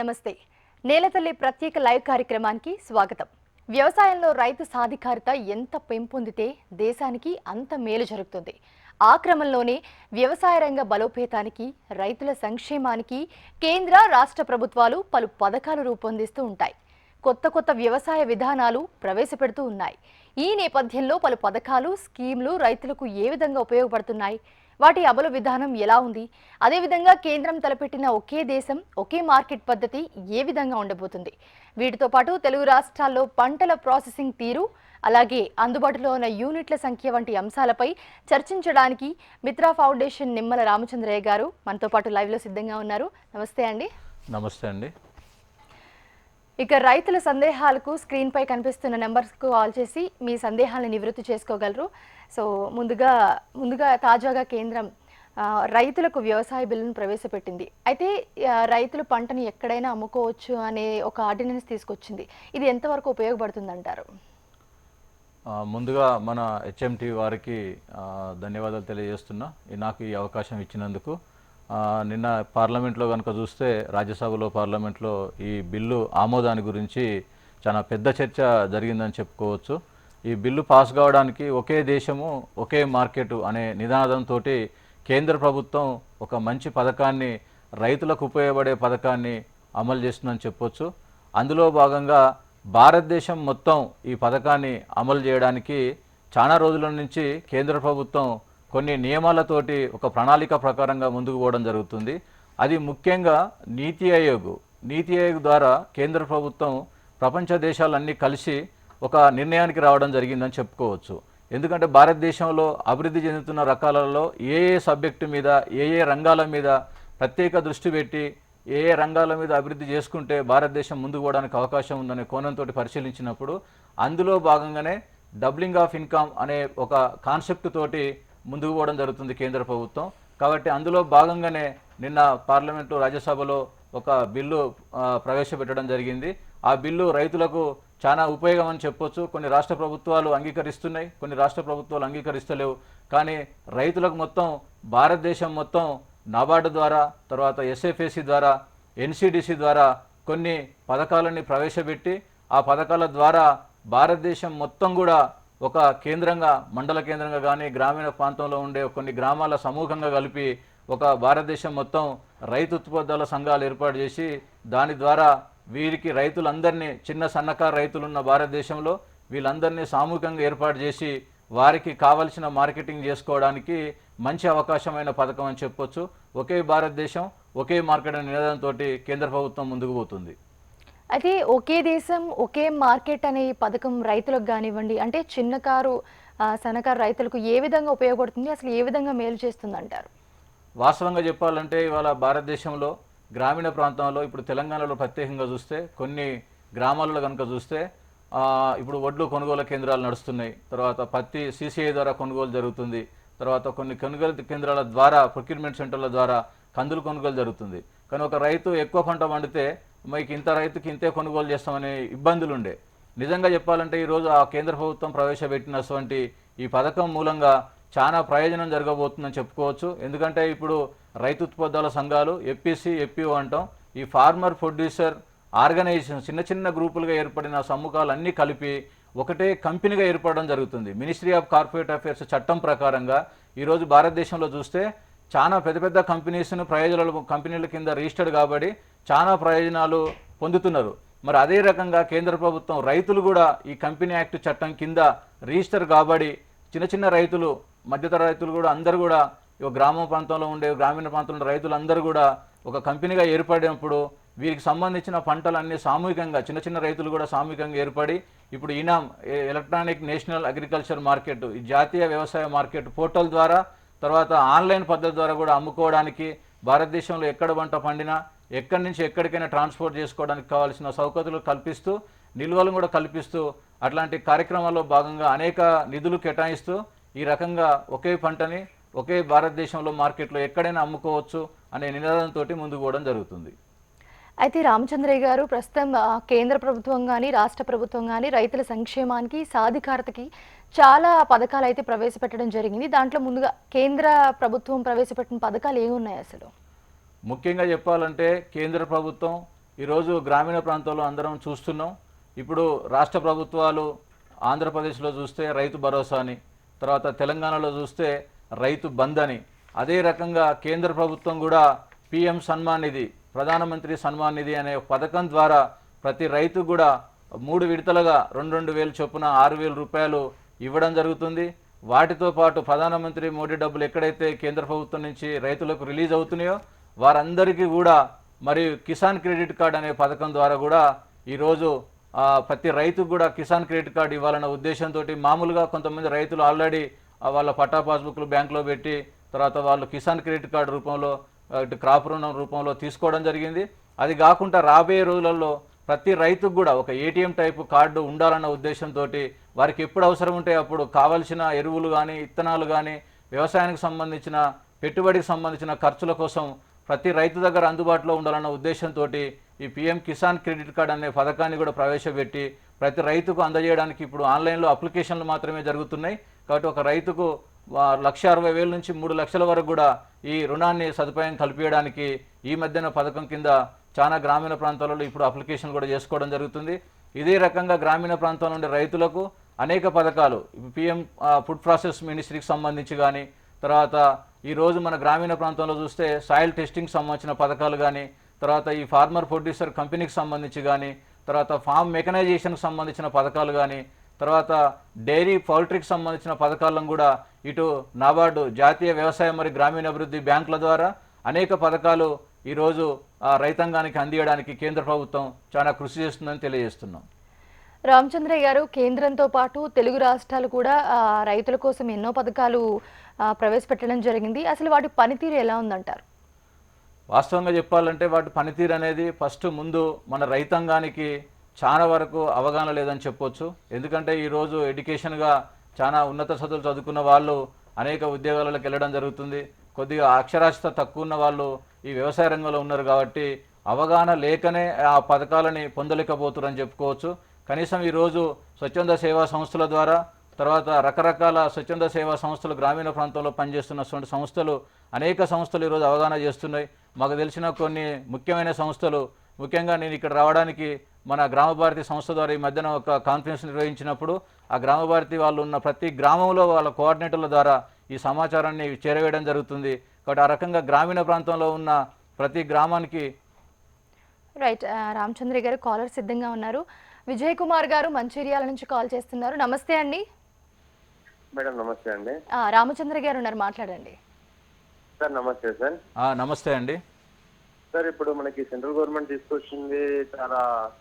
నమస్తే. నేలతల్లి ప్రత్యేక లైవ్ కార్యక్రమానికి స్వాగతం. వ్యవసాయంలో రైతు సాధికారిత ఎంత పెంపొందితే దేశానికి అంత మేలు జరుగుతుంది. ఆ క్రమంలోనే వ్యవసాయ రంగ బలోపేతానికి రైతుల సంక్షేమానికి కేంద్ర రాష్ట్ర ప్రభుత్వాలు పలు పథకాలు రూపొందిస్తూ ఉంటాయి. కొత్త కొత్త వ్యవసాయ విధానాలు ప్రవేశపెడుతూ ఉన్నాయి. ఈ నేపథ్యంలో పలు పథకాలు స్కీమ్లు రైతులకు ఏ విధంగా ఉపయోగపడుతున్నాయి? వాటి అమలు విధానం ఎలా ఉంది? అదేవిధంగా కేంద్రం తలపెట్టిన ఒకే దేశం ఒకే మార్కెట్ పద్ధతి ఏ విధంగా ఉండబోతుంది? వీటితో పాటు తెలుగు రాష్ట్రాల్లో పంటల ప్రాసెసింగ్ తీరు అలాగే అందుబాటులో ఉన్న యూనిట్ల సంఖ్య వంటి అంశాలపై చర్చించడానికి మిత్రా ఫౌండేషన్ నిమ్మల రామచంద్రయ్య గారు మనతో పాటు లైవ్లో సిద్ధంగా ఉన్నారు. నమస్తే అండి. నమస్తే అండి. ఇక రైతుల సందేహాలకు స్క్రీన్పై కనిపిస్తున్న నెంబర్స్కు కాల్ చేసి మీ సందేహాలను నివృత్తి చేసుకోగలరు. సో ముందుగా ముందుగా తాజాగా కేంద్రం రైతులకు వ్యవసాయ బిల్లును ప్రవేశపెట్టింది. అయితే రైతులు పంటను ఎక్కడైనా అమ్ముకోవచ్చు అనే ఒక ఆర్డినెన్స్ తీసుకొచ్చింది. ఇది ఎంతవరకు ఉపయోగపడుతుంది అంటారు ముందుగా మన హెచ్ఎంటీ వారికి ధన్యవాదాలు తెలియజేస్తున్నా. నాకు ఈ అవకాశం ఇచ్చినందుకు నిన్న పార్లమెంట్లో కనుక చూస్తే రాజ్యసభలో పార్లమెంట్లో ఈ బిల్లు ఆమోదాన్ని గురించి చాలా పెద్ద చర్చ జరిగిందని చెప్పుకోవచ్చు. ఈ బిల్లు పాస్ కావడానికి ఒకే దేశము ఒకే మార్కెట్ అనే నినాదంతో కేంద్ర ప్రభుత్వం ఒక మంచి పథకాన్ని రైతులకు ఉపయోగపడే పథకాన్ని అమలు చేస్తుందని చెప్పొచ్చు. అందులో భాగంగా భారతదేశం మొత్తం ఈ పథకాన్ని అమలు చేయడానికి చాలా రోజుల నుంచి కేంద్ర ప్రభుత్వం కొన్ని నియమాలతోటి ఒక ప్రణాళిక ప్రకారంగా ముందుకు పోవడం జరుగుతుంది. అది ముఖ్యంగా నీతి ఆయోగ్ నీతి ఆయోగ్ ద్వారా కేంద్ర ప్రభుత్వం ప్రపంచ దేశాలన్నీ కలిసి ఒక నిర్ణయానికి రావడం జరిగిందని చెప్పుకోవచ్చు. ఎందుకంటే భారతదేశంలో అభివృద్ధి చెందుతున్న రకాలలో ఏ ఏ సబ్జెక్టు మీద ఏ ఏ రంగాల మీద ప్రత్యేక దృష్టి పెట్టి ఏ ఏ రంగాల మీద అభివృద్ధి చేసుకుంటే భారతదేశం ముందుకు పోవడానికి అవకాశం ఉందనే కోణంతో పరిశీలించినప్పుడు అందులో భాగంగానే డబ్లింగ్ ఆఫ్ ఇన్కమ్ అనే ఒక కాన్సెప్ట్ తోటి ముందుకు పోవడం జరుగుతుంది కేంద్ర ప్రభుత్వం. కాబట్టి అందులో భాగంగానే నిన్న పార్లమెంటు రాజ్యసభలో ఒక బిల్లు ప్రవేశపెట్టడం జరిగింది. ఆ బిల్లు రైతులకు చాలా ఉపయోగం అని చెప్పొచ్చు. కొన్ని రాష్ట్ర ప్రభుత్వాలు అంగీకరిస్తున్నాయి కొన్ని రాష్ట్ర ప్రభుత్వాలు అంగీకరిస్తలేవు. కానీ రైతులకు మొత్తం భారతదేశం మొత్తం నాబార్డు ద్వారా తర్వాత ఎస్ఎఫ్ఏసి ద్వారా ఎన్సిడిసి ద్వారా కొన్ని పథకాలని ప్రవేశపెట్టి ఆ పథకాల ద్వారా భారతదేశం మొత్తం కూడా ఒక కేంద్రంగా మండల కేంద్రంగా కానీ గ్రామీణ ప్రాంతంలో ఉండే కొన్ని గ్రామాల సమూహంగా కలిపి ఒక భారతదేశం మొత్తం రైతు ఉత్పత్తుల సంఘాలు ఏర్పాటు చేసి దాని ద్వారా వీరికి రైతులందరినీ చిన్న సన్నకారు రైతులు ఉన్న భారతదేశంలో వీళ్ళందరినీ సామూహికంగా ఏర్పాటు చేసి వారికి కావలసిన మార్కెటింగ్ చేసుకోవడానికి మంచి అవకాశమైన పథకం అని చెప్పొచ్చు. ఒకే భారతదేశం ఒకే మార్కెట్ అనే నినాదంతో కేంద్ర ప్రభుత్వం ముందుకు పోతుంది. అయితే ఒకే దేశం ఒకే మార్కెట్ అనే పథకం రైతులకు కానివ్వండి అంటే చిన్న కారు సన్నకారు రైతులకు ఏ విధంగా ఉపయోగపడుతుంది అసలు ఏ విధంగా మేలు చేస్తుంది అంటారు వాస్తవంగా చెప్పాలంటే ఇవాళ భారతదేశంలో గ్రామీణ ప్రాంతంలో ఇప్పుడు తెలంగాణలో ప్రత్యేకంగా చూస్తే కొన్ని గ్రామాలలో కనుక చూస్తే ఇప్పుడు వడ్లు కొనుగోలు కేంద్రాలు నడుస్తున్నాయి. తర్వాత పత్తి సీసీఐ ద్వారా కొనుగోలు జరుగుతుంది. తర్వాత కొన్ని కొనుగోలు కేంద్రాల ద్వారా ప్రొక్యూర్మెంట్ సెంటర్ల ద్వారా కందులు కొనుగోలు జరుగుతుంది. కానీ ఒక రైతు ఎక్కువ పంట పండితే మీకు ఇంత రైతుకి ఇంతే కొనుగోలు చేస్తామనే ఇబ్బందులు ఉండే నిజంగా చెప్పాలంటే ఈరోజు ఆ కేంద్ర ప్రభుత్వం ప్రవేశపెట్టినటువంటి ఈ పథకం మూలంగా చాలా ప్రయోజనం జరగబోతుందని చెప్పుకోవచ్చు. ఎందుకంటే ఇప్పుడు రైతు ఉత్పత్తుల సంఘాలు ఎఫ్పిసి ఎఫ్పిఓ అంటాం. ఈ ఫార్మర్ ప్రొడ్యూసర్ ఆర్గనైజేషన్ చిన్న చిన్న గ్రూపులుగా ఏర్పడిన సమ్ముఖాలన్నీ కలిపి ఒకటే కంపెనీగా ఏర్పడడం జరుగుతుంది. మినిస్ట్రీ ఆఫ్ కార్పొరేట్ అఫేర్స్ చట్టం ప్రకారంగా ఈరోజు భారతదేశంలో చూస్తే చాలా పెద్ద పెద్ద కంపెనీస్ను ప్రయోజనాలు కంపెనీల కింద రిజిస్టర్డ్ కాబట్టి చాలా ప్రయోజనాలు పొందుతున్నారు. మరి అదే రకంగా కేంద్ర ప్రభుత్వం రైతులు కూడా ఈ కంపెనీ యాక్ట్ చట్టం కింద రిజిస్టర్ కాబడి చిన్న చిన్న రైతులు మధ్యతర రైతులు కూడా అందరూ కూడా ఒక గ్రామ ప్రాంతంలో ఉండే గ్రామీణ ప్రాంతంలో ఉండే రైతులందరూ కూడా ఒక కంపెనీగా ఏర్పడినప్పుడు వీరికి సంబంధించిన పంటలన్నీ సామూహికంగా చిన్న చిన్న రైతులు కూడా సామూహికంగా ఏర్పడి ఇప్పుడు eNAM electronic national agriculture market ఈ జాతీయ వ్యవసాయ మార్కెట్ పోర్టల్ ద్వారా తర్వాత ఆన్లైన్ పద్ధతి ద్వారా కూడా అమ్ముకోవడానికి భారతదేశంలో ఎక్కడ పంట పండినా ఎక్కడి నుంచి ఎక్కడికైనా ట్రాన్స్పోర్ట్ చేసుకోవడానికి కావాల్సిన సౌకర్యాలు కల్పిస్తూ నిల్వలను కూడా కల్పిస్తూ అట్లాంటి కార్యక్రమాల్లో భాగంగా అనేక నిధులు కేటాయిస్తూ ఈ రకంగా ఒకే పంటని ఒకే భారతదేశంలో మార్కెట్లో ఎక్కడైనా అమ్ముకోవచ్చు అనే నినాదంతో ముందుకు పోవడం జరుగుతుంది. అయితే రామచంద్రయ్య గారు ప్రస్తుతం కేంద్ర ప్రభుత్వం కానీ రాష్ట్ర ప్రభుత్వం కానీ రైతుల సంక్షేమానికి సాధికారతకి చాలా పథకాలు అయితే ప్రవేశపెట్టడం జరిగింది. దాంట్లో ముందుగా కేంద్ర ప్రభుత్వం ప్రవేశపెట్టిన పథకాలు ఏమున్నాయి అసలు? ముఖ్యంగా చెప్పాలంటే కేంద్ర ప్రభుత్వం ఈరోజు గ్రామీణ ప్రాంతాల్లో అందరం చూస్తున్నాం. ఇప్పుడు రాష్ట్ర ప్రభుత్వాలు ఆంధ్రప్రదేశ్లో చూస్తే రైతు భరోసా అని తర్వాత తెలంగాణలో చూస్తే రైతు బంద్ అని. అదే రకంగా కేంద్ర ప్రభుత్వం కూడా పిఎం సన్మాన్ నిధి ప్రధానమంత్రి సన్మాన్ నిధి అనే పథకం ద్వారా ప్రతి రైతు కూడా మూడు విడతలుగా రెండు రెండు వేలు చొప్పున ఆరు వేల రూపాయలు ఇవ్వడం జరుగుతుంది. వాటితో పాటు ప్రధానమంత్రి మోడీ డబ్బులు ఎక్కడైతే కేంద్ర ప్రభుత్వం నుంచి రైతులకు రిలీజ్ అవుతున్నాయో వారందరికీ కూడా మరియు కిసాన్ క్రెడిట్ కార్డ్ అనే పథకం ద్వారా కూడా ఈరోజు ప్రతి రైతుకు కూడా కిసాన్ క్రెడిట్ కార్డు ఇవ్వాలన్న ఉద్దేశంతో మామూలుగా కొంతమంది రైతులు ఆల్రెడీ వాళ్ళ పట్టా పాస్బుక్లు బ్యాంకులో పెట్టి తర్వాత వాళ్ళు కిసాన్ క్రెడిట్ కార్డు రూపంలో క్రాప్ రుణం రూపంలో తీసుకోవడం జరిగింది. అది కాకుండా రాబోయే రోజులలో ప్రతి రైతుకు కూడా ఒక ఏటీఎం టైపు కార్డు ఉండాలన్న ఉద్దేశంతో వారికి ఎప్పుడు అవసరం ఉంటే అప్పుడు కావలసిన ఎరువులు కానీ ఇత్తనాలు కానీ వ్యవసాయానికి సంబంధించిన పెట్టుబడికి సంబంధించిన ఖర్చుల కోసం ప్రతి రైతు దగ్గర అందుబాటులో ఉండాలన్న ఉద్దేశంతో ఈ పిఎం కిసాన్ క్రెడిట్ కార్డ్ అనే పథకాన్ని కూడా ప్రవేశపెట్టి ప్రతి రైతుకు అందజేయడానికి ఇప్పుడు ఆన్లైన్లో అప్లికేషన్లు మాత్రమే జరుగుతున్నాయి. కాబట్టి ఒక రైతుకు లక్ష అరవై వేల నుంచి మూడు లక్షల వరకు కూడా ఈ రుణాన్ని సదుపాయం కల్పించడానికి ఈ మధ్యన పథకం కింద చాలా గ్రామీణ ప్రాంతాలలో ఇప్పుడు అప్లికేషన్ కూడా చేసుకోవడం జరుగుతుంది. ఇదే రకంగా గ్రామీణ ప్రాంతాల నుండి రైతులకు అనేక పథకాలు పిఎం ఫుడ్ ప్రాసెస్ మినిస్ట్రీకి సంబంధించి కానీ తర్వాత ఈరోజు మన గ్రామీణ ప్రాంతంలో చూస్తే సాయిల్ టెస్టింగ్ సంబంధించిన పథకాలు కానీ తర్వాత ఈ ఫార్మర్ ప్రొడ్యూసర్ కంపెనీకి సంబంధించి కానీ తర్వాత ఫామ్ మెకనైజేషన్కి సంబంధించిన పథకాలు కానీ తర్వాత డైరీ పౌల్ట్రీకి సంబంధించిన పథకాలను కూడా ఇటు నాబార్డు జాతీయ వ్యవసాయ మరియు గ్రామీణాభివృద్ధి బ్యాంకుల ద్వారా అనేక పథకాలు ఈరోజు ఆ, రైతాంగానికి అందియడానికి కేంద్ర ప్రభుత్వం చాలా కృషి చేస్తుందని తెలియజేస్తున్నాం. రామచంద్రయ్య గారు కేంద్రంతో పాటు తెలుగు రాష్ట్రాలు కూడా రైతుల కోసం ఎన్నో పథకాలు ప్రవేశపెట్టడం జరిగింది. అసలు వాటి పనితీరు ఎలా ఉందంటారు? వాస్తవంగా చెప్పాలంటే వాటి పనితీరు అనేది ఫస్ట్ ముందు మన రైతాంగానికి చాలా వరకు అవగాహన లేదని చెప్పొచ్చు. ఎందుకంటే ఈరోజు ఎడ్యుకేషన్గా చాలా ఉన్నత చదువులు చదువుకున్న వాళ్ళు అనేక ఉద్యోగాలకు వెళ్ళడం జరుగుతుంది. కొద్దిగా అక్షరాస్యత తక్కువ ఉన్న వాళ్ళు ఈ వ్యవసాయ రంగంలో ఉన్నారు కాబట్టి అవగాహన లేకనే ఆ పథకాలని పొందలేకపోతున్నారని చెప్పుకోవచ్చు. కనీసం ఈరోజు స్వచ్ఛంద సేవా సంస్థల ద్వారా తర్వాత రకరకాల స్వచ్ఛంద సేవా సంస్థలు గ్రామీణ ప్రాంతంలో పనిచేస్తున్నటువంటి సంస్థలు అనేక సంస్థలు ఈరోజు అవగాహన చేస్తున్నాయి. మాకు తెలిసిన కొన్ని ముఖ్యమైన సంస్థలు ముఖ్యంగా నేను ఇక్కడ రావడానికి మన గ్రామ భారతి సంస్థ ద్వారా ఈ మధ్యన ఒక కాన్ఫరెన్స్ నిర్వహించినప్పుడు ఆ గ్రామ భారతి వాళ్ళు ఉన్న ప్రతి గ్రామంలో వాళ్ళ కోఆర్డినేటర్ల ద్వారా ఈ సమాచారాన్ని చేరవేయడం జరుగుతుంది. కాబట్టి ఆ రకంగా గ్రామీణ ప్రాంతంలో ఉన్న ప్రతి గ్రామానికి రైట్ రామచంద్ర గారు కాలర్ సిద్ధంగా ఉన్నారు. విజయ్ కుమార్ గారు మంచిర్యాల నుంచి కాల్ చేస్తున్నారు. నమస్తే అండి. మేడం నమస్తే అండి. ఆ, రామచంద్ర గారు ఉన్నారు. మాట్లాడండి. సార్ నమస్తే సార్. ఆ, నమస్తే అండి. సార్ ఇప్పుడు మనకి సెంట్రల్ గవర్నమెంట్ తీసుకొచ్చింది చాలా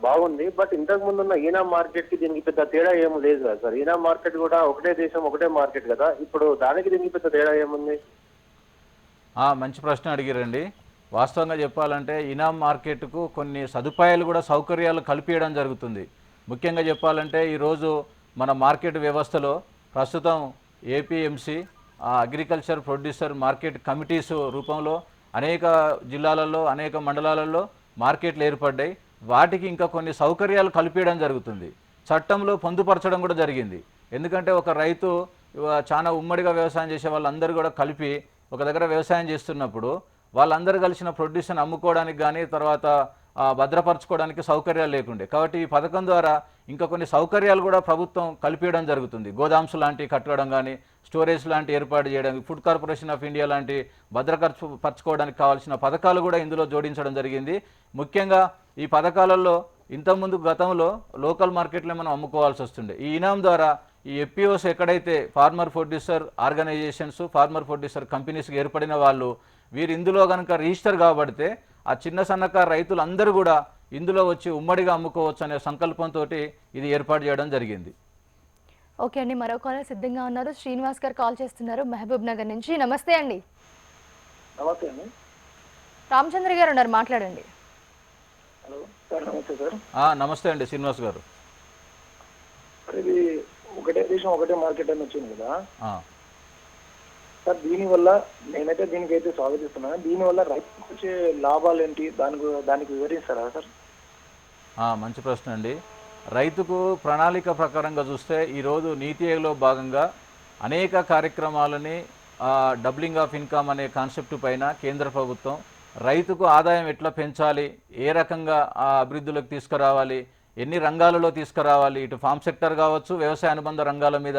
బాగుంది. బట్ ఇంతకు ముందు ఉన్న ఈనా మార్కెట్కి దీనికి పెద్ద తేడా ఏమి లేదు కదా సార్. ఈనా మార్కెట్ కూడా ఒకటే దేశం ఒకటే మార్కెట్ కదా. ఇప్పుడు దానికి దీనికి పెద్ద తేడా ఏముంది? ఆ, మంచి ప్రశ్న అడిగారండి. వాస్తవంగా చెప్పాలంటే ఇనాం మార్కెట్కు కొన్ని సదుపాయాలు కూడా సౌకర్యాలు కల్పించడం జరుగుతుంది. ముఖ్యంగా చెప్పాలంటే ఈరోజు మన మార్కెట్ వ్యవస్థలో ప్రస్తుతం APMC agriculture producer market committees రూపంలో అనేక జిల్లాలలో అనేక మండలాలలో మార్కెట్లు ఏర్పడ్డాయి. వాటికి ఇంకా కొన్ని సౌకర్యాలు కల్పించడం జరుగుతుంది. చట్టంలో పొందుపరచడం కూడా జరిగింది. ఎందుకంటే ఒక రైతు చాలా ఉమ్మడిగా వ్యవసాయం చేసే వాళ్ళందరూ కూడా కలిపి ఒక దగ్గర వ్యవసాయం చేస్తున్నప్పుడు వాళ్ళందరూ కలిసిన ప్రొడ్యూషన్ అమ్ముకోవడానికి కానీ తర్వాత భద్రపరచుకోవడానికి సౌకర్యాలు లేకుండే. కాబట్టి ఈ పథకం ద్వారా ఇంకా కొన్ని సౌకర్యాలు కూడా ప్రభుత్వం కల్పించడం జరుగుతుంది. గోదామ్స్ లాంటివి కట్టడం కానీ స్టోరేజ్ లాంటి ఏర్పాటు చేయడం ఫుడ్ కార్పొరేషన్ ఆఫ్ ఇండియా లాంటి భద్రపరచు పరచుకోవడానికి కావాల్సిన పథకాలు కూడా ఇందులో జోడించడం జరిగింది. ముఖ్యంగా ఈ పథకాలలో ఇంతకుముందు గతంలో లోకల్ మార్కెట్లో మనం అమ్ముకోవాల్సి వస్తుండే. ఈ ఇనాం ద్వారా ఈ ఎఫ్పిఓస్ ఎక్కడైతే farmer producer organisations farmer producer కంపెనీస్కి ఏర్పడిన వాళ్ళు వీరు ఇందులో కనుక రిజిస్టర్ కాబడితే ఆ చిన్న సన్నకారు రైతులందరూ కూడా ఇందులో వచ్చి ఉమ్మడిగా అమ్ముకోవచ్చు అనే సంకల్పంతో ఇది ఏర్పాటు చేయడం జరిగింది. ఓకే అండి మరో కాలర్ సిద్ధంగా ఉన్నారు. శ్రీనివాస్ గారు కాల్ చేస్తున్నారు మహబూబ్ నగర్ నుంచి. నమస్తే అండి. నమస్తే అండి. రామచంద్ర గారు ఉన్నారు మాట్లాడండి. హలో సార్ నమస్తే సార్. ఆ, నమస్తే అండి శ్రీనివాస్ గారు. ఇది ఒకటే దేశం ఒకటే మార్కెట్ అని వచ్చింది కదా. సార్ దీనివల్ల నేనైతే దీనికైతే స్వాగతిస్తున్నాను. దీనివల్ల రైతులకు వచ్చే లాభాలు ఏంటి? దాని గు- దానికి వివరిస్తారా సార్? మంచి ప్రశ్న అండి. రైతుకు ప్రణాళిక ప్రకారంగా చూస్తే ఈరోజు నీతి ఆయోగ్లో భాగంగా అనేక కార్యక్రమాలని డబ్లింగ్ ఆఫ్ ఇన్కమ్ అనే కాన్సెప్ట్ పైన కేంద్ర ప్రభుత్వం రైతుకు ఆదాయం ఎట్లా పెంచాలి ఏ రకంగా ఆ అభివృద్ధిలోకి తీసుకురావాలి ఎన్ని రంగాలలో తీసుకురావాలి? ఇటు ఫామ్ సెక్టర్ కావచ్చు వ్యవసాయ అనుబంధ రంగాల మీద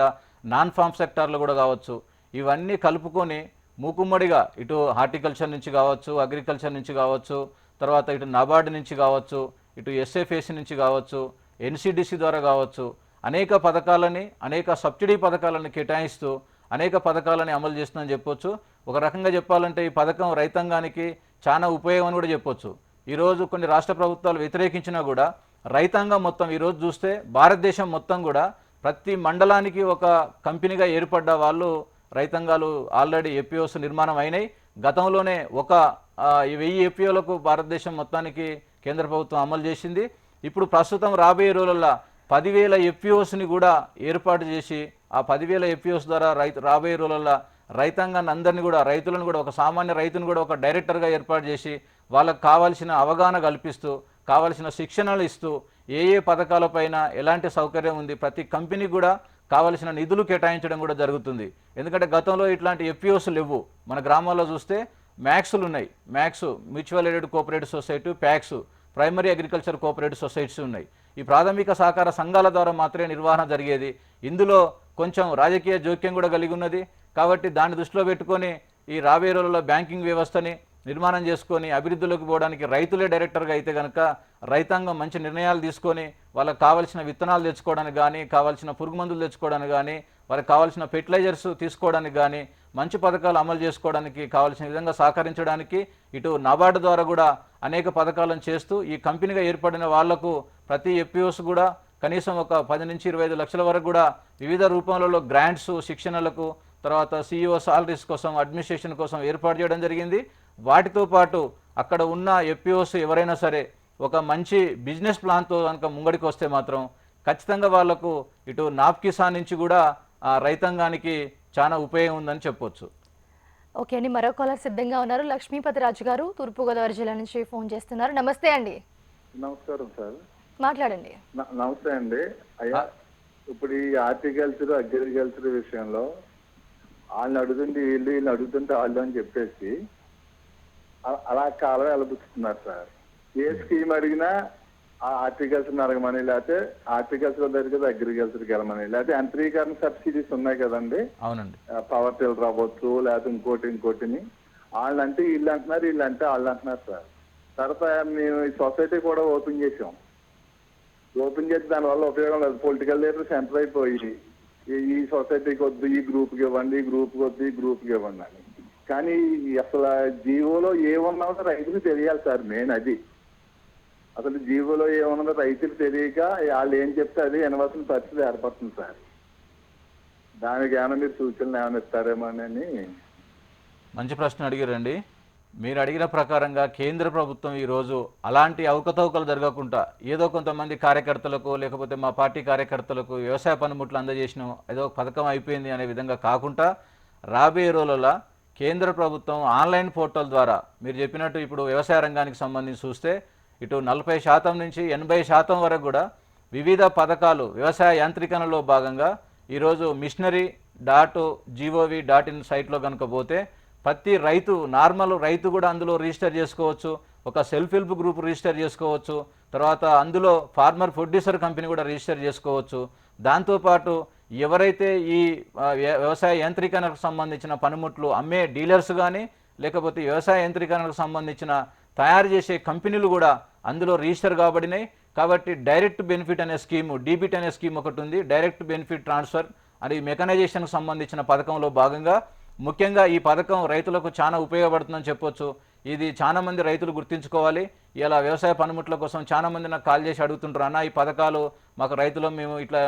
నాన్ ఫామ్ సెక్టార్లు కూడా కావచ్చు. ఇవన్నీ కలుపుకొని మూకుమ్మడిగా ఇటు హార్టికల్చర్ నుంచి కావచ్చు అగ్రికల్చర్ నుంచి కావచ్చు తర్వాత ఇటు నబార్డు నుంచి కావచ్చు ఇటు ఎస్ఎఫ్ఏసి నుంచి కావచ్చు ఎన్సిడిసి ద్వారా కావచ్చు అనేక పథకాలని అనేక సబ్సిడీ పథకాలను కేటాయిస్తూ అనేక పథకాలని అమలు చేస్తుందని చెప్పొచ్చు. ఒక రకంగా చెప్పాలంటే ఈ పథకం రైతాంగానికి చాలా ఉపయోగం అని కూడా చెప్పొచ్చు. ఈరోజు కొన్ని రాష్ట్ర ప్రభుత్వాలు వ్యతిరేకించినా కూడా రైతాంగం మొత్తం ఈరోజు చూస్తే భారతదేశం మొత్తం కూడా ప్రతి మండలానికి ఒక కంపెనీగా ఏర్పడ్డ వాళ్ళు రైతాంగాలు ఆల్రెడీ ఎపిఓస్ నిర్మాణం అయినాయి. గతంలోనే ఒక వెయ్యి ఎపిఓలకు భారతదేశం మొత్తానికి కేంద్ర ప్రభుత్వం అమలు చేసింది. ఇప్పుడు ప్రస్తుతం రాబోయే రోజుల్లో పదివేల ఎఫ్పిఓస్ని కూడా ఏర్పాటు చేసి ఆ పదివేల ఎఫ్పిఓస్ ద్వారా రైతు రాబోయే రోజులలో రైతాంగాన్ని అందరినీ కూడా రైతులను కూడా ఒక సామాన్య రైతును కూడా ఒక డైరెక్టర్గా ఏర్పాటు చేసి వాళ్ళకు కావాల్సిన అవగాహన కల్పిస్తూ కావలసిన శిక్షణలు ఇస్తూ ఏ ఏ పథకాలపైన ఎలాంటి సౌకర్యం ఉంది ప్రతి కంపెనీ కూడా కావలసిన నిధులు కేటాయించడం కూడా జరుగుతుంది. ఎందుకంటే గతంలో ఇట్లాంటి ఎఫ్పిఓస్ లేవు. మన గ్రామాల్లో చూస్తే మ్యాక్స్లు ఉన్నాయి. MACS mutual aided cooperative society PACS primary agriculture cooperative societies ఉన్నాయి. ఈ ప్రాథమిక సహకార సంఘాల ద్వారా మాత్రమే నిర్వహణ జరిగేది. ఇందులో కొంచెం రాజకీయ జోక్యం కూడా కలిగి ఉన్నది. కాబట్టి దాన్ని దృష్టిలో పెట్టుకొని ఈ రాబోయే రోజుల్లో బ్యాంకింగ్ వ్యవస్థని నిర్మాణం చేసుకొని అభివృద్ధిలోకి పోవడానికి రైతులే డైరెక్టర్గా అయితే కనుక రైతాంగం మంచి నిర్ణయాలు తీసుకొని వాళ్ళకి కావాల్సిన విత్తనాలు తెచ్చుకోవడానికి కానీ కావాల్సిన పురుగు మందులు తెచ్చుకోవడానికి కానీ వాళ్ళకి కావాల్సిన ఫెర్టిలైజర్స్ తీసుకోవడానికి కానీ మంచి పథకాలు అమలు చేసుకోవడానికి కావాల్సిన విధంగా సహకరించడానికి ఇటు నబార్డు ద్వారా కూడా అనేక పథకాలను చేస్తూ ఈ కంపెనీగా ఏర్పడిన వాళ్ళకు ప్రతి ఎఫ్పిఓస్ కూడా కనీసం ఒక పది నుంచి ఇరవై ఐదు లక్షల వరకు కూడా వివిధ రూపంలో గ్రాంట్స్ శిక్షణలకు తర్వాత సిఇఓ సాలరీస్ కోసం అడ్మినిస్ట్రేషన్ కోసం ఏర్పాటు చేయడం జరిగింది. వాటితో పాటు అక్కడ ఉన్న ఎఫ్పిఓస్ ఎవరైనా సరే ఒక మంచి బిజినెస్ ప్లాన్తో కనుక ముంగడికి వస్తే మాత్రం ఖచ్చితంగా వాళ్ళకు ఇటు నాప్ కిసాన్ నుంచి కూడా ఆ రైతాంగానికి చాలా ఉపయోగం ఉందని చెప్పొచ్చు. ఓకే అండి మరో కాలర్ సిద్ధంగా ఉన్నారు. లక్ష్మీపతి రాజు గారు తూర్పుగోదావరి జిల్లా నుంచి ఫోన్ చేస్తున్నారు. నమస్తే అండి. నమస్కారం సార్. మాట్లాడండి. న- నమస్తే అండి. అయ్యా ఇప్పుడు ఈ హార్టికల్చర్ అగ్రికల్చర్ విషయంలో వాళ్ళని అడుగుతుంటే వీళ్ళు వీళ్ళు అడుగుతుంటే వాళ్ళు అని చెప్పేసి అలా కాలం వెలబుచ్చుతున్నారు సార్. ఏ స్కీమ్ అడిగినా ఆ హార్టికల్చర్ అడగమని లేకపోతే హార్టికల్చర్ దగ్గర అగ్రికల్చర్కి వెళ్ళమని లేకపోతే యంత్రీకరణ సబ్సిడీస్ ఉన్నాయి కదండి. అవునండి. పవర్ టిల్లర్ అవ్వచ్చు లేకపోతే ఇంకోటి ఇంకోటిని. వాళ్ళంటే వీళ్ళు అంటున్నారు వీళ్ళు అంటే వాళ్ళు అంటున్నారు సార్. తర్వాత మేము ఈ సొసైటీ కూడా ఓపెన్ చేసాం. ఓపెన్ చేసి దానివల్ల ఉపయోగం లేదు. పొలిటికల్ లీడర్ సెంటర్ అయిపోయి ఈ- ఈ సొసైటీకి వద్దు ఈ గ్రూప్కి ఇవ్వండి ఈ గ్రూప్కి వద్దు ఈ గ్రూప్కి ఇవ్వండి అని. కానీ అసలు జీవోలో ఏమున్నదో రైతులు తెలియాలి సార్ మెయిన్ అది. అసలు జీవోలో ఏమున్నదో రైతులు తెలియక వాళ్ళు ఏం చెప్తే అది వినవలసిన పరిస్థితి ఏర్పడుతుంది సార్. దానికి ఏమైనా మీరు సూచనలు ఏమైనా ఇస్తారేమో అని. మంచి ప్రశ్న అడిగారండి. మీరు అడిగిన ప్రకారంగా కేంద్ర ప్రభుత్వం ఈరోజు అలాంటి అవకతవకలు జరగకుండా ఏదో కొంతమంది కార్యకర్తలకు లేకపోతే మా పార్టీ కార్యకర్తలకు వ్యవసాయ పనిముట్లు అందజేసిన ఏదో పథకం అయిపోయింది అనే విధంగా కాకుండా రాబోయే రోజులలో కేంద్ర ప్రభుత్వం ఆన్లైన్ పోర్టల్ ద్వారా మీరు చెప్పినట్టు ఇప్పుడు వ్యవసాయ రంగానికి సంబంధించి చూస్తే ఇటు నలభై శాతం నుంచి ఎనభై శాతం వరకు కూడా వివిధ పథకాలు వ్యవసాయ యాంత్రీకరణలో భాగంగా ఈరోజు machinery dot GOV dot in సైట్లో కనుక పోతే ప్రతి రైతు నార్మల్ రైతు కూడా అందులో రిజిస్టర్ చేసుకోవచ్చు ఒక సెల్ఫ్ హెల్ప్ గ్రూప్ రిజిస్టర్ చేసుకోవచ్చు తర్వాత అందులో ఫార్మర్ ప్రొడ్యూసర్ కంపెనీ కూడా రిజిస్టర్ చేసుకోవచ్చు. దాంతోపాటు ఎవరైతే ఈ వ్య- వ్యవసాయ యాంత్రీకరణకు సంబంధించిన పనిముట్లు అమ్మే డీలర్స్ కానీ లేకపోతే వ్యవసాయ యంత్రీకరణకు సంబంధించిన తయారు చేసే కంపెనీలు కూడా అందులో రిజిస్టర్ కాబడినాయి. కాబట్టి డైరెక్ట్ బెనిఫిట్ అనే స్కీము డీబిట్ అనే స్కీమ్ ఒకటి ఉంది. డైరెక్ట్ బెనిఫిట్ ట్రాన్స్ఫర్ అది మెకనైజేషన్కు సంబంధించిన పథకంలో భాగంగా. ముఖ్యంగా ఈ పథకం రైతులకు చాలా ఉపయోగపడుతుందని చెప్పొచ్చు. ఇది చాలామంది రైతులు గుర్తుంచుకోవాలి. ఇలా వ్యవసాయ పనిముట్ల కోసం చాలా మంది నాకు కాల్ చేసి అడుగుతుంటారు అన్న ఈ పథకాలు మాకు రైతులు మేము ఇట్లా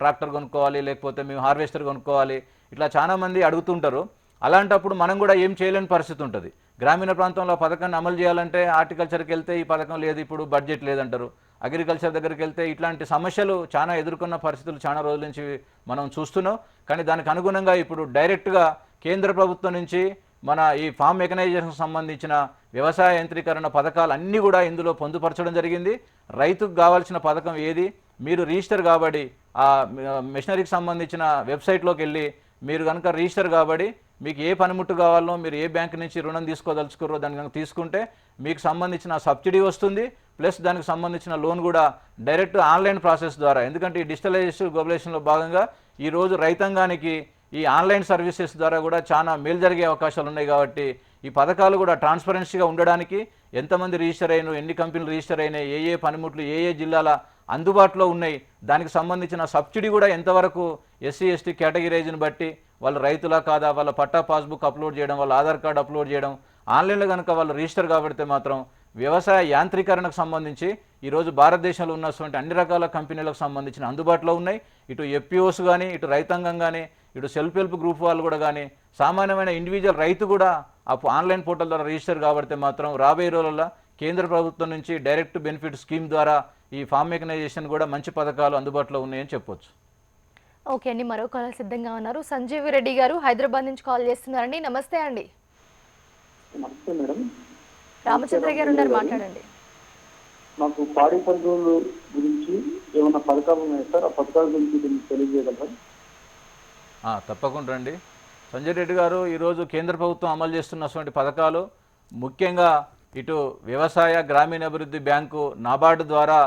ట్రాక్టర్ కొనుక్కోవాలి లేకపోతే మేము హార్వెస్టర్ కొనుక్కోవాలి. ఇట్లా చాలామంది అడుగుతుంటారు. అలాంటప్పుడు మనం కూడా ఏం చేయలేని పరిస్థితి ఉంటుంది. గ్రామీణ ప్రాంతంలో పథకాన్ని అమలు చేయాలంటే హార్టికల్చర్కి వెళ్తే ఈ పథకం లేదు ఇప్పుడు బడ్జెట్ లేదంటారు. అగ్రికల్చర్ దగ్గరికి వెళ్తే ఇట్లాంటి సమస్యలు చాలా ఎదుర్కొన్న పరిస్థితులు చాలా రోజుల నుంచి మనం చూస్తున్నాం. కానీ దానికి అనుగుణంగా ఇప్పుడు డైరెక్ట్గా కేంద్ర ప్రభుత్వం నుంచి మన ఈ ఫామ్ మెకనైజేషన్ సంబంధించిన వ్యవసాయ యంత్రీకరణ పథకాలు అన్నీ కూడా ఇందులో పొందుపరచడం జరిగింది. రైతుకు కావాల్సిన పథకం ఏది? మీరు రిజిస్టర్ కాబట్టి ఆ మెషినరీకి సంబంధించిన వెబ్సైట్లోకి వెళ్ళి మీరు కనుక రిజిస్టర్ కాబట్టి మీకు ఏ పనిముట్టు కావాలో మీరు ఏ బ్యాంక్ నుంచి రుణం తీసుకోదలుచుకుర్రో దాన్ని కనుక తీసుకుంటే మీకు సంబంధించిన సబ్సిడీ వస్తుంది. ప్లస్ దానికి సంబంధించిన లోన్ కూడా డైరెక్ట్ ఆన్లైన్ ప్రాసెస్ ద్వారా. ఎందుకంటే ఈ డిజిటలైజేషన్ గ్లోబలైజేషన్లో భాగంగా ఈరోజు రైతాంగానికి ఈ ఆన్లైన్ సర్వీసెస్ ద్వారా కూడా చాలా మేలు జరిగే అవకాశాలు ఉన్నాయి కాబట్టి ఈ పథకాలు కూడా ట్రాన్స్పరెన్సీగా ఉండడానికి ఎంతమంది రిజిస్టర్ అయిన ఎన్ని కంపెనీలు రిజిస్టర్ అయినాయి ఏ ఏ పనిముట్లు ఏ ఏ జిల్లాల అందుబాటులో ఉన్నాయి దానికి సంబంధించిన సబ్సిడీ కూడా ఎంతవరకు ఎస్సీ ఎస్టీ కేటగిరైజ్ని బట్టి వాళ్ళ రైతులా కాదా వాళ్ళ పట్టా పాస్బుక్ అప్లోడ్ చేయడం వాళ్ళ ఆధార్ కార్డు అప్లోడ్ చేయడం ఆన్లైన్లో కనుక వాళ్ళు రిజిస్టర్ కాబడితే మాత్రం వ్యవసాయ యాంత్రీకరణకు సంబంధించి ఈరోజు భారతదేశంలో ఉన్నటువంటి అన్ని రకాల కంపెనీలకు సంబంధించిన అందుబాటులో ఉన్నాయి. ఇటు ఎఫ్పిఓస్ కానీ ఇటు రైతాంగం కానీ ఇటు సెల్ఫ్ హెల్ప్ గ్రూప్ వాళ్ళు కూడా కానీ సామాన్యమైన ఇండివిజువల్ రైతు కూడా ఆ ఆన్లైన్ పోర్టల్ ద్వారా రిజిస్టర్ కాబడితే మాత్రం రాబోయే రోజుల్లో కేంద్ర ప్రభుత్వం నుంచి డైరెక్ట్ బెనిఫిట్ స్కీమ్ ద్వారా ఈ ఫామ్ మెకనైజేషన్ కూడా మంచి పథకాలు అందుబాటులో ఉన్నాయని చెప్పొచ్చు. ఓకే అండి మరో కాల్ సిద్ధంగా ఉన్నారు. సంజీవ్ రెడ్డి గారు హైదరాబాద్ నుంచి కాల్ చేస్తున్నారండి. నమస్తే అండి. నమస్తే మేడం. రామచంద్ర గారు ఉన్నారు మాట్లాడండి. మాకు పాడి పంటల గురించి ఏమైనా పథకాలు ఉన్నాయి సార్? ఆ పథకాల గురించి తెలియజేయగలరా? తప్పకుండా అండి సంజయ్ రెడ్డి గారు ఈరోజు కేంద్ర ప్రభుత్వం అమలు చేస్తున్నటువంటి పథకాలు ముఖ్యంగా ఇటు వ్యవసాయ గ్రామీణాభివృద్ధి బ్యాంకు నాబార్డు ద్వారా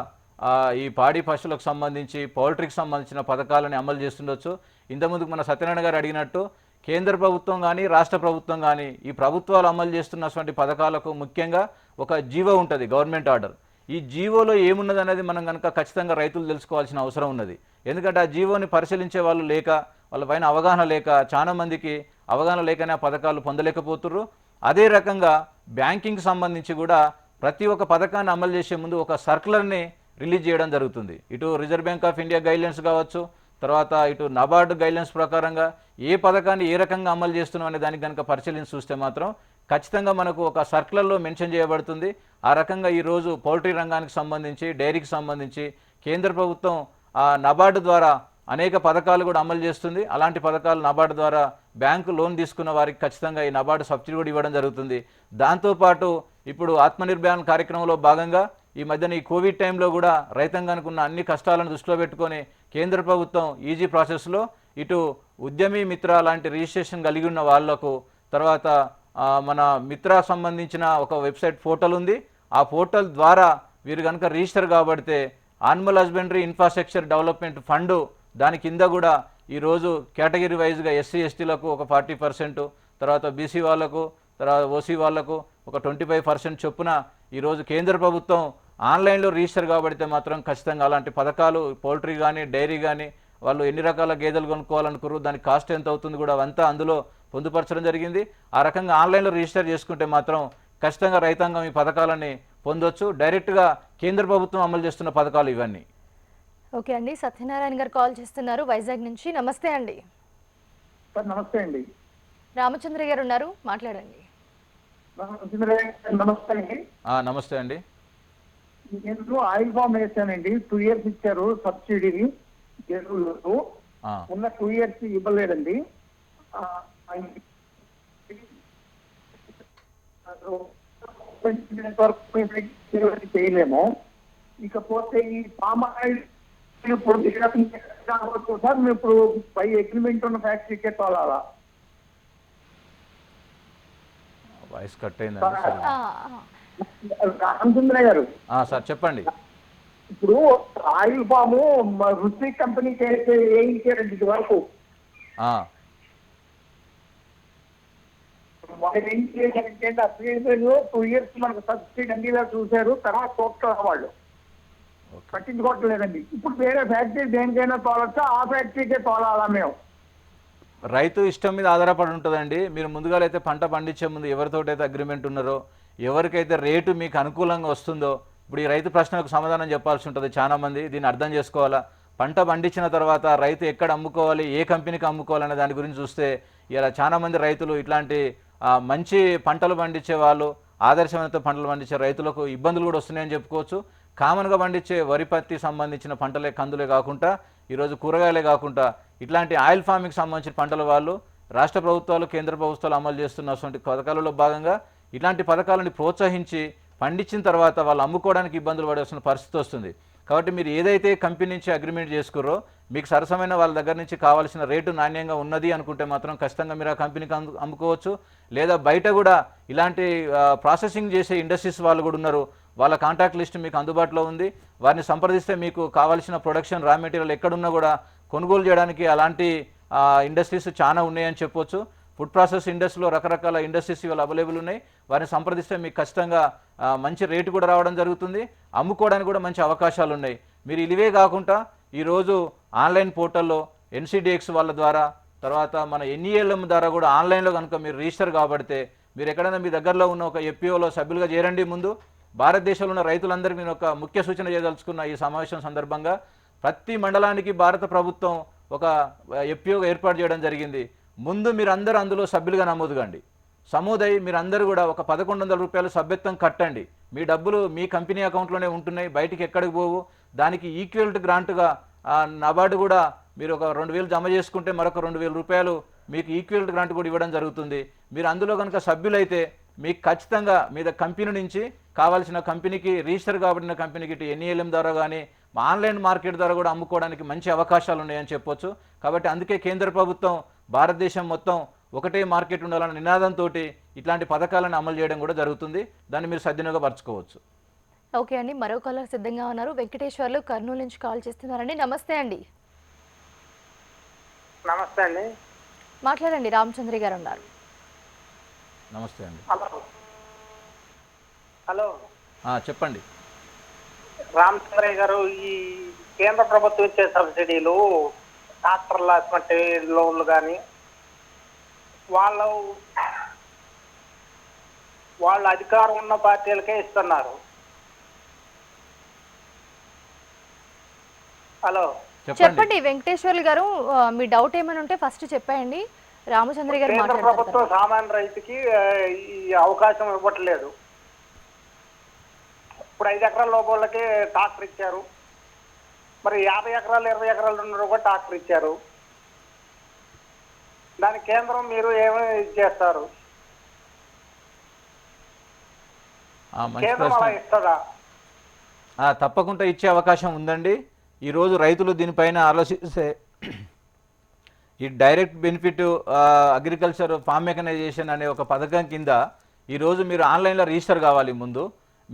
ఈ పాడి పశువులకు సంబంధించి పౌల్ట్రీకి సంబంధించిన పథకాలని అమలు చేస్తుండొచ్చు. ఇంతకుముందుకు మన సత్యనారాయణ గారు అడిగినట్టు కేంద్ర ప్రభుత్వం కానీ రాష్ట్ర ప్రభుత్వం కానీ ఈ ప్రభుత్వాలు అమలు చేస్తున్నటువంటి పథకాలకు ముఖ్యంగా ఒక జీవో ఉంటుంది గవర్నమెంట్ ఆర్డర్. ఈ జీవోలో ఏమున్నది అనేది మనం కనుక ఖచ్చితంగా రైతులు తెలుసుకోవాల్సిన అవసరం ఉన్నది. ఎందుకంటే ఆ జీవోని పరిశీలించే వాళ్ళు లేక వాళ్ళ పైన అవగాహన లేక చాలామందికి అవగాహన లేకనే ఆ పథకాలు పొందలేకపోతుర్రు. అదే రకంగా బ్యాంకింగ్ సంబంధించి కూడా ప్రతి ఒక్క పథకాన్ని అమలు చేసే ముందు ఒక సర్కులర్ని రిలీజ్ చేయడం జరుగుతుంది. ఇటు Reserve Bank of India guidelines కావచ్చు తర్వాత ఇటు నబార్డు గైడ్లైన్స్ ప్రకారంగా ఏ పథకాన్ని ఏ రకంగా అమలు చేస్తున్నాం అనే దానికి కనుక పరిశీలించి చూస్తే మాత్రం ఖచ్చితంగా మనకు ఒక సర్కులర్లో మెన్షన్ చేయబడుతుంది. ఆ రకంగా ఈరోజు పౌల్ట్రీ రంగానికి సంబంధించి డైరీకి సంబంధించి కేంద్ర ప్రభుత్వం ఆ నబార్డు ద్వారా అనేక పథకాలు కూడా అమలు చేస్తుంది. అలాంటి పథకాలు నబార్డు ద్వారా బ్యాంకు లోన్ తీసుకున్న వారికి ఖచ్చితంగా ఈ నబార్డు సబ్సిడీ కూడా ఇవ్వడం జరుగుతుంది. దాంతోపాటు ఇప్పుడు ఆత్మనిర్భర్ కార్యక్రమంలో భాగంగా ఈ మధ్యన ఈ కోవిడ్ టైంలో కూడా రైతాంగానికి ఉన్న అన్ని కష్టాలను దృష్టిలో పెట్టుకొని కేంద్ర ప్రభుత్వం ఈజీ ప్రాసెస్లో ఇటు ఉద్యమి మిత్ర లాంటి రిజిస్ట్రేషన్ కలిగి ఉన్న వాళ్ళకు తర్వాత మన మిత్ర సంబంధించిన ఒక వెబ్సైట్ పోర్టల్ ఉంది. ఆ పోర్టల్ ద్వారా వీరు కనుక register కాబడితే animal husbandry infrastructure development fund దాని కింద కూడా ఈరోజు కేటగిరీ వైజ్గా ఎస్సీ ఎస్టీలకు ఒక ఫార్టీ పర్సెంట్ తర్వాత బీసీ వాళ్ళకు తర్వాత ఓసీ వాళ్ళకు ఒక ట్వంటీ ఫైవ్ పర్సెంట్ చొప్పున ఈరోజు కేంద్ర ప్రభుత్వం ఆన్లైన్లో రిజిస్టర్ కాబడితే మాత్రం ఖచ్చితంగా అలాంటి పథకాలు పౌల్ట్రీ కానీ డైరీ కానీ వాళ్ళు ఎన్ని రకాల గేదెలు కొనుక్కోవాలనుకున్నారు దాని కాస్ట్ ఎంత అవుతుంది కూడా అవంతా అందులో పొందుపరచడం జరిగింది. ఆ రకంగా ఆన్లైన్లో రిజిస్టర్ చేసుకుంటే మాత్రం ఖచ్చితంగా రైతాంగం ఈ పథకాలని పొందొచ్చు. డైరెక్ట్గా కేంద్ర ప్రభుత్వం అమలు చేస్తున్న పథకాలు ఇవన్నీ. ఓకే అండి సత్యనారాయణ గారు కాల్ చేస్తున్నారు వైజాగ్ నుంచి. నమస్తే అండి. సార్ నమస్తే అండి. రామచంద్ర గారు ఉన్నారు మాట్లాడండి. నమస్తే అండి. ఆ, నమస్తే అండి. నేను ఆయిల్ ఫామ్ వేసానండి. టూ ఇయర్స్ ఇచ్చారు సబ్సిడీ. ఉన్న టూ ఇయర్స్ ఇవ్వలేదండి. చేయలేము. ఇకపోతే ఈ పామ్ ఆయిల్ ఇప్పుడు కావచ్చు సార్ మేము ఇప్పుడు పై అగ్రిమెంట్ ఉన్న ఫ్యాక్టరీకే తోలాలా వాయిస్ కట్. రామచంద్ర గారు. ఆ, సార్ చెప్పండి. ఇప్పుడు ఆయిల్ ఫాము రుచి కంపెనీకి అయితే వేయించారండి ఇది వరకు. ఆ, వాళ్ళు ఏం చేశారంటే టూ ఇయర్స్ మనకు సబ్సిడీ అందిలా చూశారు తర్వాత చూస్తారు వాళ్ళు. పట్టించుకోవట్లేదండి. ఇప్పుడు వేరే ఫ్యాక్టరీ దేనికైనా తోలొచ్చా? ఆ ఫ్యాక్టరీకే తోలాలా మేము. రైతు ఇష్టం మీద ఆధారపడి ఉంటుందండి. మీరు ముందుగా అయితే పంట పండించే ముందు ఎవరితోటైతే అగ్రిమెంట్ ఉన్నారో ఎవరికైతే రేటు మీకు అనుకూలంగా వస్తుందో ఇప్పుడు ఈ రైతు ప్రశ్నకు సమాధానం చెప్పాల్సి ఉంటుంది చాలా మంది దీన్ని అర్థం చేసుకోవాలా? పంట పండించిన తర్వాత రైతు ఎక్కడ అమ్ముకోవాలి? ఏ కంపెనీకి అమ్ముకోవాలనే దాని గురించి చూస్తే ఇలా చాలా మంది రైతులు ఇట్లాంటి మంచి పంటలు పండించే వాళ్ళు ఆదర్శవంత పంటలు పండించే రైతులకు ఇబ్బందులు కూడా వస్తున్నాయని చెప్పుకోవచ్చు. కామన్గా పండించే వరి పత్తి సంబంధించిన పంటలే కందులే కాకుండా ఈరోజు కూరగాయలే కాకుండా ఇట్లాంటి ఆయిల్ ఫార్మింగ్ సంబంధించిన పంటల వాళ్ళు రాష్ట్ర ప్రభుత్వాలు కేంద్ర ప్రభుత్వాలు అమలు చేస్తున్నటువంటి పథకాలలో భాగంగా ఇలాంటి పథకాలను ప్రోత్సహించి పండించిన తర్వాత వాళ్ళు అమ్ముకోవడానికి ఇబ్బందులు పడాల్సిన పరిస్థితి వస్తుంది. కాబట్టి మీరు ఏదైతే కంపెనీ నుంచి అగ్రిమెంట్ చేసుకుర్రో మీకు సరసమైన వాళ్ళ దగ్గర నుంచి కావాల్సిన రేటు నాణ్యంగా ఉన్నది అనుకుంటే మాత్రం ఖచ్చితంగా మీరు ఆ కంపెనీకి అమ్ముకోవచ్చు. లేదా బయట కూడా ఇలాంటి ప్రాసెసింగ్ చేసే ఇండస్ట్రీస్ వాళ్ళు కూడా ఉన్నారు. వాళ్ళ కాంటాక్ట్ లిస్ట్ మీకు అందుబాటులో ఉంది. వారిని సంప్రదిస్తే మీకు కావాల్సిన ప్రొడక్షన్ రా మెటీరియల్ ఎక్కడున్నా కూడా కొనుగోలు చేయడానికి అలాంటి ఇండస్ట్రీస్ చాలా ఉన్నాయని చెప్పొచ్చు. ఫుడ్ ప్రాసెస్ ఇండస్ట్రీలో రకరకాల ఇండస్ట్రీస్ ఇవాళ అవైలబుల్ ఉన్నాయి. వారిని సంప్రదిస్తే మీకు ఖచ్చితంగా మంచి రేటు కూడా రావడం జరుగుతుంది. అమ్ముకోవడానికి కూడా మంచి అవకాశాలు ఉన్నాయి. మీరు ఇవే కాకుండా ఈరోజు ఆన్లైన్ పోర్టల్లో ఎన్సీడిఎక్స్ వాళ్ళ ద్వారా తర్వాత మన ఎన్ఈఎల్ఎం ద్వారా కూడా ఆన్లైన్లో కనుక మీరు రిజిస్టర్ కాబడితే మీరు ఎక్కడైనా మీ దగ్గరలో ఉన్న ఒక ఎఫ్పిఓలో సభ్యులుగా చేరండి ముందు. భారతదేశంలో ఉన్న రైతులందరికీ నేను ఒక ముఖ్య సూచన చేయదలుచుకున్న ఈ సమావేశం సందర్భంగా ప్రతి మండలానికి భారత ప్రభుత్వం ఒక ఎఫ్పిఓగా ఏర్పాటు చేయడం జరిగింది. ముందు మీరందరూ అందులో సభ్యులుగా నమోదు కండి. సమూదై మీరందరూ కూడా ఒక పదకొండు వందల రూపాయలు సభ్యత్వం కట్టండి. మీ డబ్బులు మీ కంపెనీ అకౌంట్లోనే ఉంటున్నాయి బయటికి ఎక్కడికి పోవు. దానికి ఈక్వల్ గ్రాంట్గా నబార్డు కూడా మీరు ఒక రెండు వేలు జమ చేసుకుంటే మరొక రెండు వేల రూపాయలు మీకు ఈక్వల్ గ్రాంట్ కూడా ఇవ్వడం జరుగుతుంది. మీరు అందులో కనుక సభ్యులైతే మీకు ఖచ్చితంగా మీద కంపెనీ నుంచి కావాల్సిన కంపెనీకి రిజిస్టర్ కాబడిన కంపెనీకి ఇటు ఎన్ఈఎల్ఎం ద్వారా కానీ ఆన్లైన్ మార్కెట్ ద్వారా కూడా అమ్ముకోవడానికి మంచి అవకాశాలు ఉన్నాయని చెప్పొచ్చు. కాబట్టి అందుకే కేంద్ర ప్రభుత్వం భారతదేశం మొత్తం ఒకటే మార్కెట్ ఉండాలన్న నినాదంతో ఇట్లాంటి పథకాలను అమలు చేయడం కూడా జరుగుతుంది. దాన్ని మీరు సద్వినియోగపరచుకోవచ్చు. ఓకే అండి. మరో కాలర్ సిద్ధంగా ఉన్నారు. వెంకటేశ్వర్లు కర్నూలు నుంచి కాల్ చేస్తున్నారండి. నమస్తే అండి. నమస్తే అండి. మాట్లాడండి. రామచంద్రి గారు ఉన్నారు. నమస్తే అండి. హలో. చెప్పండి. రామచంద్రయ్య గారు ఈ కేంద్ర ప్రభుత్వం ఇచ్చే సబ్సిడీలు ట్రాక్టర్ల అటువంటి లోన్లు కానీ వాళ్ళు వాళ్ళు అధికారం ఉన్న పార్టీలకే ఇస్తున్నారు. హలో. చెప్పండి వెంకటేశ్వర్లు గారు మీ డౌట్ ఏమైనా ఉంటే ఫస్ట్ చెప్పండి రామచంద్రి గారు ప్రభుత్వం సామాన్య రైతుకి అవకాశం ఇవ్వట్లేదు. ఇప్పుడు ఐదు ఎకరాల లోపలకి ట్రాక్టర్ ఇచ్చారు. మరి యాభై ఎకరాలు ఇరవై ఎకరాలు ఉన్న కూడా ట్రాక్టర్ ఇచ్చారు. దాని కేంద్రం మీరు ఏమి చేస్తారు? కేంద్రం అలా ఇస్తుందా? తప్పకుండా ఇచ్చే అవకాశం ఉందండి. ఈరోజు రైతులు దీనిపైన ఆలోచిస్తే ఈ direct benefit agriculture farm mechanisation అనే ఒక పథకం కింద ఈరోజు మీరు ఆన్లైన్లో రిజిస్టర్ కావాలి ముందు.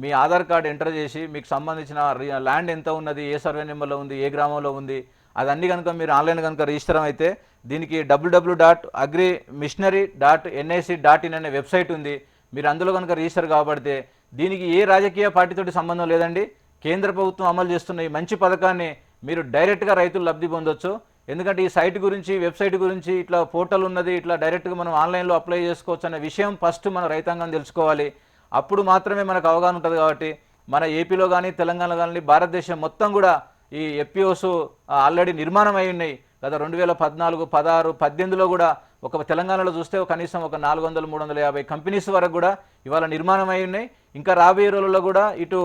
మీ ఆధార్ కార్డు ఎంటర్ చేసి మీకు సంబంధించిన ల్యాండ్ ఎంత ఉన్నది ఏ సర్వే నెంబర్లో ఉంది ఏ గ్రామంలో ఉంది అదన్నీ కనుక మీరు ఆన్లైన్ కనుక రిజిస్టర్ అయితే దీనికి WWW dot agri machinery dot NIC dot in అనే వెబ్సైట్ ఉంది. మీరు అందులో కనుక రిజిస్టర్ కాబడితే దీనికి ఏ రాజకీయ పార్టీతోటి సంబంధం లేదండి. కేంద్ర ప్రభుత్వం అమలు చేస్తున్న ఈ మంచి పథకాన్ని మీరు డైరెక్ట్గా రైతులు లబ్ధి పొందొచ్చు. ఎందుకంటే ఈ సైట్ గురించి వెబ్సైట్ గురించి ఇట్లా పోర్టల్ ఉన్నది ఇట్లా డైరెక్ట్గా మనం ఆన్లైన్లో అప్లై చేసుకోవచ్చు అనే విషయం ఫస్ట్ మన రైతాంగం తెలుసుకోవాలి. అప్పుడు మాత్రమే మనకు అవగాహన ఉంటుంది కాబట్టి మన ఏపీలో కానీ తెలంగాణలో కానీ భారతదేశం మొత్తం కూడా ఈ ఎఫ్పిఓస్ ఆల్రెడీ నిర్మాణం అయి ఉన్నాయి. గత రెండు వేల పద్నాలుగు పదహారు పద్దెనిమిదిలో కూడా ఒక తెలంగాణలో చూస్తే కనీసం ఒక నాలుగు వందల మూడు వందల యాభై కంపెనీస్ వరకు కూడా ఇవాళ నిర్మాణం అయి ఉన్నాయి. ఇంకా రాబోయే రోజుల్లో కూడా ఇటు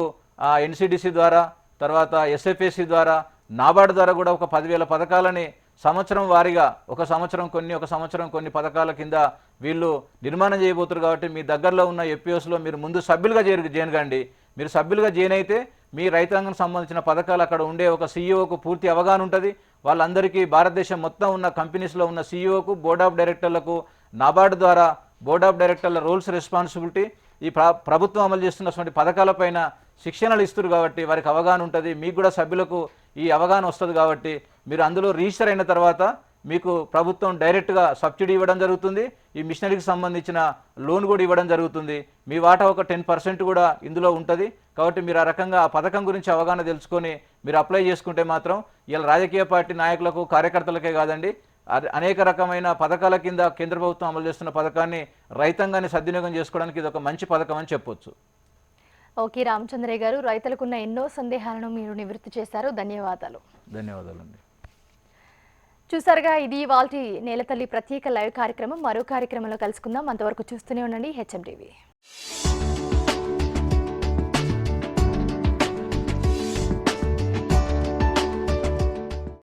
ఎన్సిడిసి ద్వారా తర్వాత ఎస్ఎఫ్ఎస్సి ద్వారా నాబార్డు ద్వారా కూడా ఒక పదివేల పథకాలని సంవత్సరం వారీగా ఒక సంవత్సరం కొన్ని ఒక సంవత్సరం కొన్ని పథకాల కింద వీళ్ళు నిర్మాణం చేయబోతున్నారు కాబట్టి మీ దగ్గరలో ఉన్న ఎఫ్పిఓస్లో మీరు ముందు సభ్యులుగా చేరు చేయనుగండి మీరు సభ్యులుగా జాయిన్ మీ రైతాంగం సంబంధించిన పథకాలు అక్కడ ఉండే ఒక సీఈఓకు పూర్తి అవగాహన ఉంటుంది. వాళ్ళందరికీ భారతదేశం మొత్తం ఉన్న కంపెనీస్లో ఉన్న సీఈఓకు బోర్డ్ ఆఫ్ డైరెక్టర్లకు నాబార్డు ద్వారా బోర్డ్ ఆఫ్ డైరెక్టర్ల రూల్స్ రెస్పాన్సిబిలిటీ ఈ ప్రభుత్వం అమలు చేస్తున్నటువంటి పథకాలపైన శిక్షణలు ఇస్తారు కాబట్టి వారికి అవగాహన ఉంటుంది. మీకు కూడా సభ్యులకు ఈ అవగాహన వస్తుంది కాబట్టి మీరు అందులో రిజిస్టర్ అయిన తర్వాత మీకు ప్రభుత్వం డైరెక్ట్గా సబ్సిడీ ఇవ్వడం జరుగుతుంది. ఈ మిషనరీకి సంబంధించిన లోన్ కూడా ఇవ్వడం జరుగుతుంది. మీ వాటా ఒక టెన్ పర్సెంట్ కూడా ఇందులో ఉంటుంది. కాబట్టి మీరు ఆ రకంగా ఆ పథకం గురించి అవగాహన తెలుసుకొని మీరు అప్లై చేసుకుంటే మాత్రం ఇలా రాజకీయ పార్టీ నాయకులకు కార్యకర్తలకే కాదండి అనేక రకమైన పథకాల కింద కేంద్ర ప్రభుత్వం అమలు చేస్తున్న పథకాన్ని రైతాంగాన్ని సద్వినియోగం చేసుకోవడానికి ఇది ఒక మంచి పథకం అని చెప్పొచ్చు. ఓకే రామచంద్రయ్య గారు రైతులకున్న ఎన్నో సందేహాలను మీరు నివృత్తి చేశారు. ధన్యవాదాలు. ధన్యవాదాలండి. చూసారుగా ఇది వాల్టి నేలతల్లి ప్రత్యేక లైవ్ కార్యక్రమం. మరో కార్యక్రమంలో కలుసుకుందాం. అంతవరకు చూస్తూనే ఉండండి. HM TV.